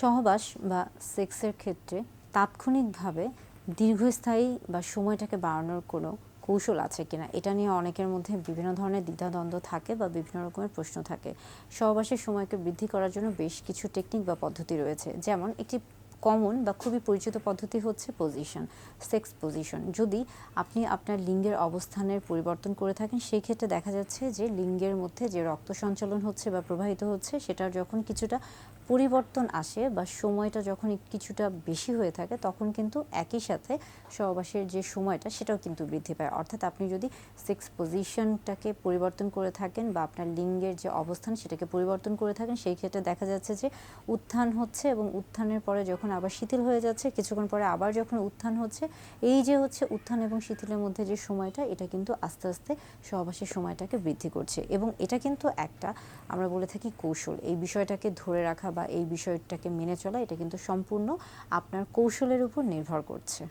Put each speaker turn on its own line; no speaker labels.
সহবাস বা সেক্সের ক্ষেত্রে তাৎক্ষণিকভাবে দীর্ঘস্থায়ী বা সময়টাকে বাড়ানোর কোনো কৌশল আছে কিনা? এটা নিয়ে অনেকের মধ্যে বিভিন্ন ধরনের দ্বিধাদ্বন্দ্ব থাকে বা বিভিন্ন রকমের প্রশ্ন থাকে। সহবাসের সময়কে বৃদ্ধি করার জন্য বেশ কিছু টেকনিক বা পদ্ধতি রয়েছে। যেমন একটি কমন বা খুবই পরিচিত পদ্ধতি হচ্ছে পজিশন সেক্স পজিশন যদি আপনি আপনার লিঙ্গের অবস্থানের পরিবর্তন করে থাকেন সেই ক্ষেত্রে দেখা যাচ্ছে যে লিঙ্গের মধ্যে যে রক্ত সঞ্চালন হচ্ছে বা প্রবাহিত হচ্ছে সেটার যখন কিছুটা পরিবর্তন আসে বা সময়টা যখন কিছুটা বেশি হয়ে থাকে, তখন কিন্তু একই সাথে সহবাসের যে সময়টা, সেটাও কিন্তু বৃদ্ধি পায়। অর্থাৎ আপনি যদি সেক্স পজিশনটাকে পরিবর্তন করে থাকেন বা আপনার লিঙ্গের যে অবস্থান, সেটাকে পরিবর্তন করে থাকেন, সেই ক্ষেত্রে দেখা যাচ্ছে যে উত্থান হচ্ছে এবং উত্থানের পরে যখন আবার শিথিল হয়ে যাচ্ছে, কিছুক্ষণ পরে আবার যখন উত্থান হচ্ছে, এই যে হচ্ছে উত্থান এবং শিথিলের মধ্যে যে সময়টা, এটা কিন্তু আস্তে আস্তে সহবাসের সময়টাকে বৃদ্ধি করছে। এবং এটা কিন্তু একটা আমরা বলে থাকি কৌশল। এই বিষয়টাকে ধরে রাখা বা এই বিষয়টাকে মেনে চলা, এটা কিন্তু সম্পূর্ণ আপনার কৌশলের উপর নির্ভর করছে।